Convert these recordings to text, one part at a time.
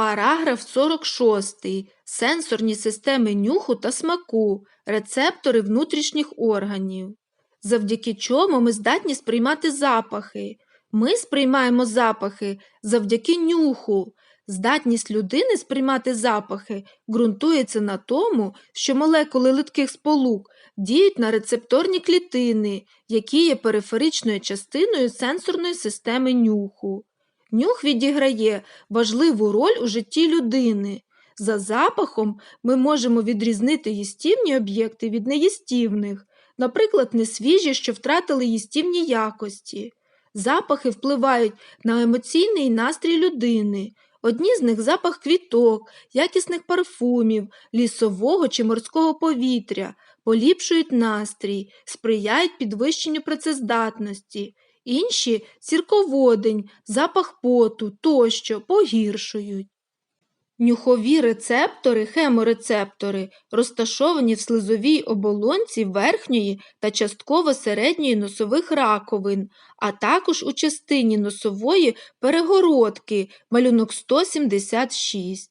Параграф 46. Сенсорні системи нюху та смаку, рецептори внутрішніх органів. Завдяки чому ми здатні сприймати запахи. Ми сприймаємо запахи завдяки нюху. Здатність людини сприймати запахи ґрунтується на тому, що молекули литких сполук діють на рецепторні клітини, які є периферичною частиною сенсорної системи нюху. Нюх відіграє важливу роль у житті людини. За запахом ми можемо відрізнити їстівні об'єкти від неїстівних, наприклад, несвіжі, що втратили їстівні якості. Запахи впливають на емоційний настрій людини. Одні з них запах квіток, якісних парфумів, лісового чи морського повітря, поліпшують настрій, сприяють підвищенню працездатності. Інші сірководень, запах поту тощо погіршують. Нюхові рецептори, хеморецептори, розташовані в слизовій оболонці верхньої та частково середньої носових раковин, а також у частині носової перегородки малюнок 176.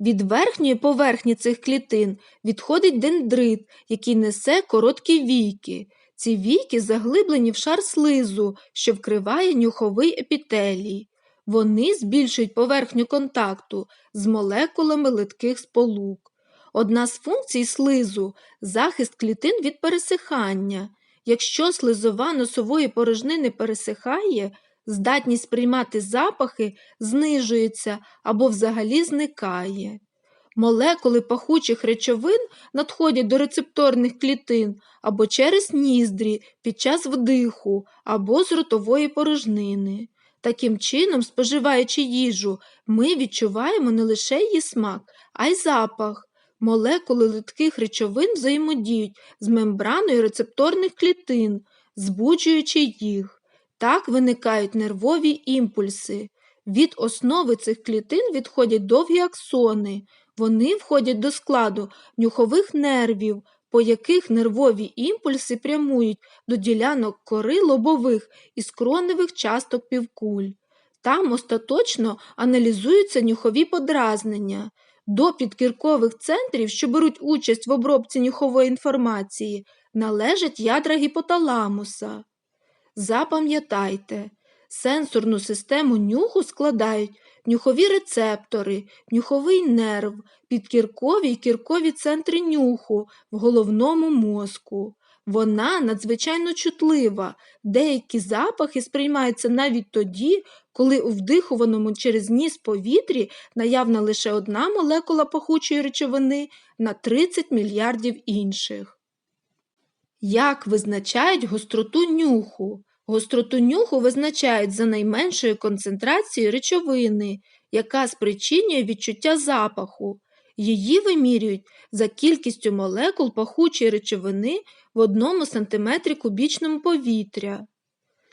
Від верхньої поверхні цих клітин відходить дендрит, який несе короткі війки. Ці війки заглиблені в шар слизу, що вкриває нюховий епітелій. Вони збільшують поверхню контакту з молекулами литких сполук. Одна з функцій слизу захист клітин від пересихання. Якщо слизова носової порожнини пересихає, здатність сприймати запахи знижується або взагалі зникає. Молекули пахучих речовин надходять до рецепторних клітин або через ніздрі під час вдиху або з ротової порожнини. Таким чином, споживаючи їжу, ми відчуваємо не лише її смак, а й запах. Молекули литких речовин взаємодіють з мембраною рецепторних клітин, збуджуючи їх. Так виникають нервові імпульси. Від основи цих клітин відходять довгі аксони. Вони входять до складу нюхових нервів, по яких нервові імпульси прямують до ділянок кори лобових і скроневих часток півкуль. Там остаточно аналізуються нюхові подразнення. До підкіркових центрів, що беруть участь в обробці нюхової інформації, належать ядра гіпоталамуса. Запам'ятайте, сенсорну систему нюху складають нюхові рецептори, нюховий нерв, підкіркові й кіркові центри нюху в головному мозку. Вона надзвичайно чутлива, деякі запахи сприймаються навіть тоді, коли у вдихуваному через ніс повітрі наявна лише одна молекула пахучої речовини на 30 мільярдів інших. Як визначають гостроту нюху? Гостроту нюху визначають за найменшою концентрацією речовини, яка спричинює відчуття запаху. Її вимірюють за кількістю молекул пахучої речовини в одному сантиметрі кубічному повітря.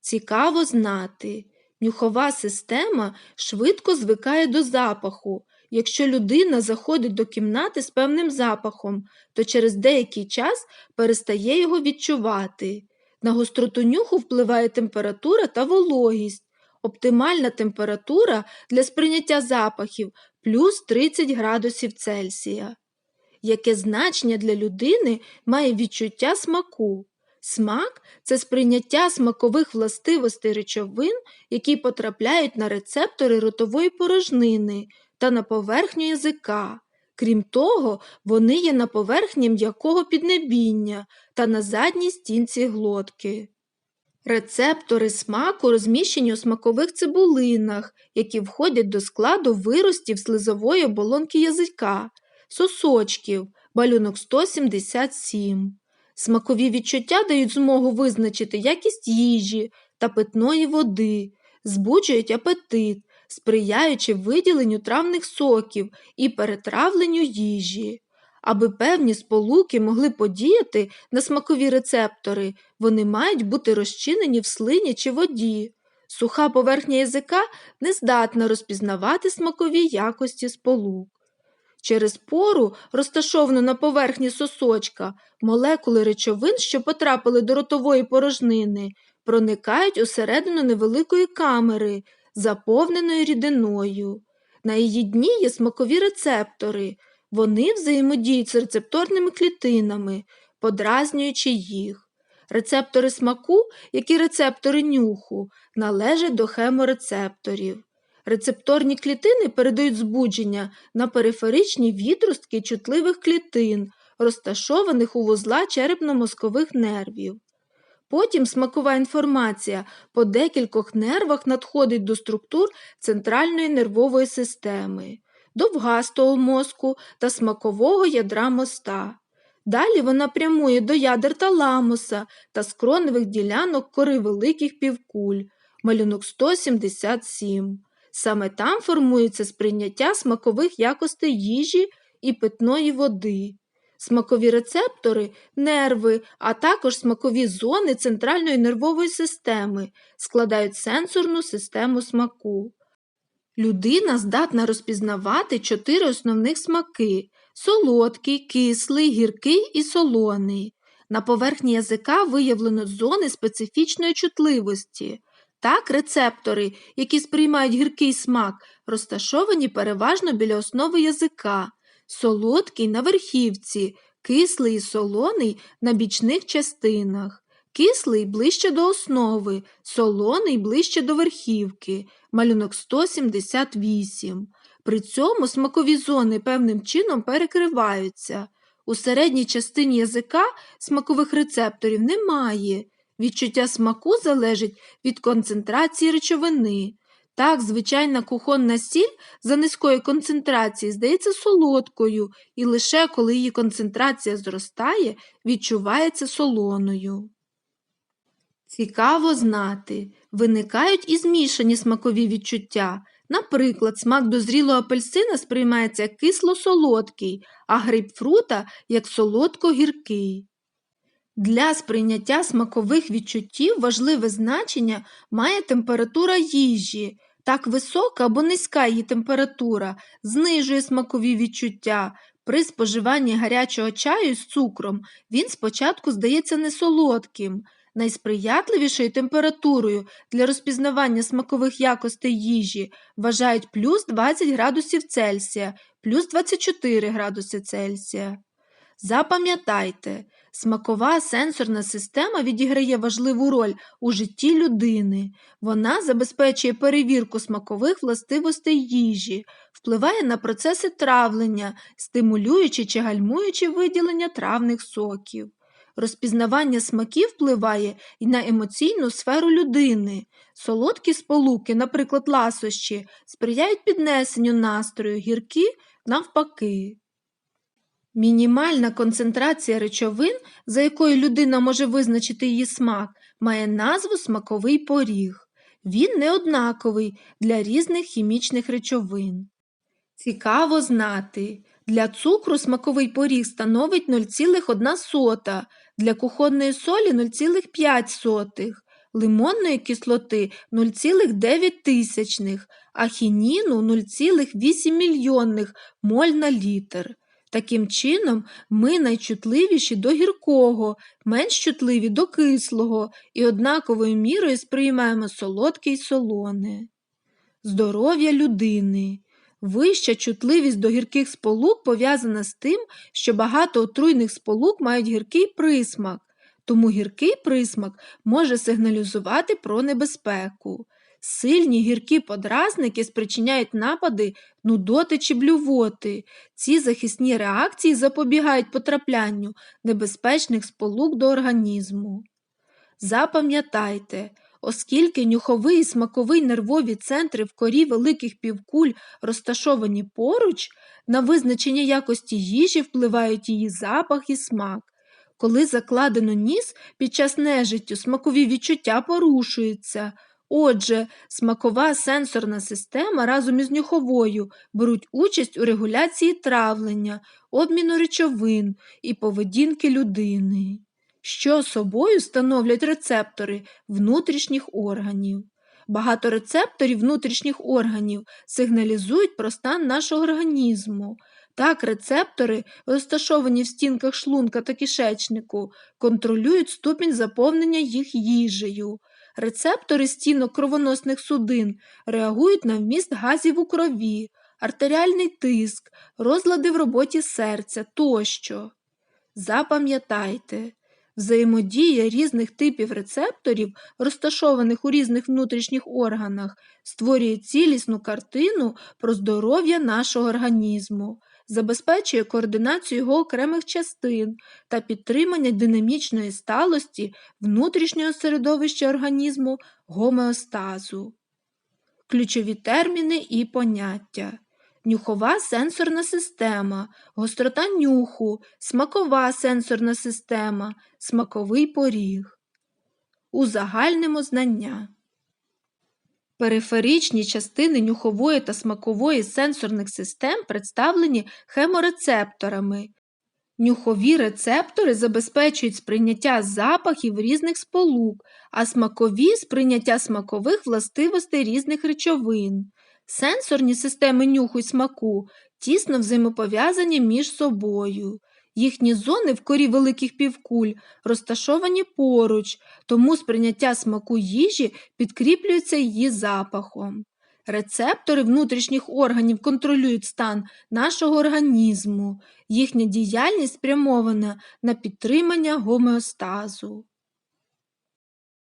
Цікаво знати, нюхова система швидко звикає до запаху. Якщо людина заходить до кімнати з певним запахом, то через деякий час перестає його відчувати. На гостроту нюху впливає температура та вологість. Оптимальна температура для сприйняття запахів плюс 30 градусів Цельсія. Яке значення для людини має відчуття смаку? Смак це сприйняття смакових властивостей речовин, які потрапляють на рецептори ротової порожнини та на поверхню язика. Крім того, вони є на поверхні м'якого піднебіння та на задній стінці глотки. Рецептори смаку розміщені у смакових цибулинах, які входять до складу виростів слизової оболонки язика, сосочків, балюнок 177. Смакові відчуття дають змогу визначити якість їжі та питної води, збуджують апетит, сприяючи виділенню травних соків і перетравленню їжі. Аби певні сполуки могли подіяти на смакові рецептори, вони мають бути розчинені в слині чи воді. Суха поверхня язика не здатна розпізнавати смакові якості сполук. Через пору, розташовану на поверхні сосочка, молекули речовин, що потрапили до ротової порожнини, проникають усередину невеликої камери, заповненої рідиною. На її дні є смакові рецептори. Вони взаємодіють з рецепторними клітинами, подразнюючи їх. Рецептори смаку, як і рецептори нюху, належать до хеморецепторів. Рецепторні клітини передають збудження на периферичні відростки чутливих клітин, розташованих у вузла черепно-мозкових нервів. Потім смакова інформація по декількох нервах надходить до структур центральної нервової системи, довгастого мозку та смакового ядра моста. Далі вона прямує до ядер таламуса та скроневих ділянок кори великих півкуль, малюнок 177. Саме там формується сприйняття смакових якостей їжі і питної води. Смакові рецептори, нерви, а також смакові зони центральної нервової системи складають сенсорну систему смаку. Людина здатна розпізнавати чотири основних смаки солодкий, кислий, гіркий і солоний. На поверхні язика виявлено зони специфічної чутливості. Так, рецептори, які сприймають гіркий смак, розташовані переважно біля основи язика, солодкий на верхівці, кислий і солоний на бічних частинах. Кислий ближче до основи, солоний ближче до верхівки, малюнок 178. При цьому смакові зони певним чином перекриваються. У середній частині язика смакових рецепторів немає. Відчуття смаку залежить від концентрації речовини. Так, звичайна кухонна сіль за низької концентрації здається солодкою, і лише коли її концентрація зростає, відчувається солоною. Цікаво знати, виникають і змішані смакові відчуття. Наприклад, смак дозрілого апельсина сприймається як кисло-солодкий, а грейпфрута як солодко-гіркий. Для сприйняття смакових відчуттів важливе значення має температура їжі. Так висока або низька її температура знижує смакові відчуття. При споживанні гарячого чаю з цукром він спочатку здається несолодким. Найсприятливішою температурою для розпізнавання смакових якостей їжі вважають плюс 20 градусів Цельсія, плюс 24 градуси Цельсія. Запам'ятайте, смакова сенсорна система відіграє важливу роль у житті людини. Вона забезпечує перевірку смакових властивостей їжі, впливає на процеси травлення, стимулюючи чи гальмуючи виділення травних соків. Розпізнавання смаків впливає і на емоційну сферу людини. Солодкі сполуки, наприклад, ласощі, сприяють піднесенню настрою, гіркі навпаки. Мінімальна концентрація речовин, за якою людина може визначити її смак, має назву смаковий поріг. Він неоднаковий для різних хімічних речовин. Цікаво знати, для цукру смаковий поріг становить 0,1, для кухонної солі 0,5, лимонної кислоти 0,9, а хініну 0,8 мільйонних моль на літр. Таким чином, ми найчутливіші до гіркого, менш чутливі до кислого і однаковою мірою сприймаємо солодке й солоне. Здоров'я людини. Вища чутливість до гірких сполук пов'язана з тим, що багато отруйних сполук мають гіркий присмак, тому гіркий присмак може сигналізувати про небезпеку. Сильні гіркі подразники спричиняють напади нудоти чи блювоти. Ці захисні реакції запобігають потраплянню небезпечних сполук до організму. Запам'ятайте, оскільки нюховий і смаковий нервові центри в корі великих півкуль розташовані поруч, на визначення якості їжі впливають її запах і смак. Коли закладено ніс під час нежиттю смакові відчуття порушуються. Отже, смакова сенсорна система разом із нюховою беруть участь у регуляції травлення, обміну речовин і поведінки людини, що собою становлять рецептори внутрішніх органів. Багато рецепторів внутрішніх органів сигналізують про стан нашого організму. Так, рецептори, розташовані в стінках шлунка та кишечнику, контролюють ступінь заповнення їх їжею. Рецептори стінок кровоносних судин реагують на вміст газів у крові, артеріальний тиск, розлади в роботі серця тощо. Запам'ятайте, взаємодія різних типів рецепторів, розташованих у різних внутрішніх органах, створює цілісну картину про здоров'я нашого організму, забезпечує координацію його окремих частин та підтримання динамічної сталості внутрішнього середовища організму гомеостазу. Ключові терміни і поняття. Нюхова сенсорна система, гострота нюху, смакова сенсорна система, смаковий поріг. Узагальнимо знання. Периферичні частини нюхової та смакової сенсорних систем представлені хеморецепторами. Нюхові рецептори забезпечують сприйняття запахів різних сполук, а смакові сприйняття смакових властивостей різних речовин. Сенсорні системи нюху й смаку тісно взаємопов'язані між собою. Їхні зони в корі великих півкуль розташовані поруч, тому сприйняття смаку їжі підкріплюється її запахом. Рецептори внутрішніх органів контролюють стан нашого організму. Їхня діяльність спрямована на підтримання гомеостазу.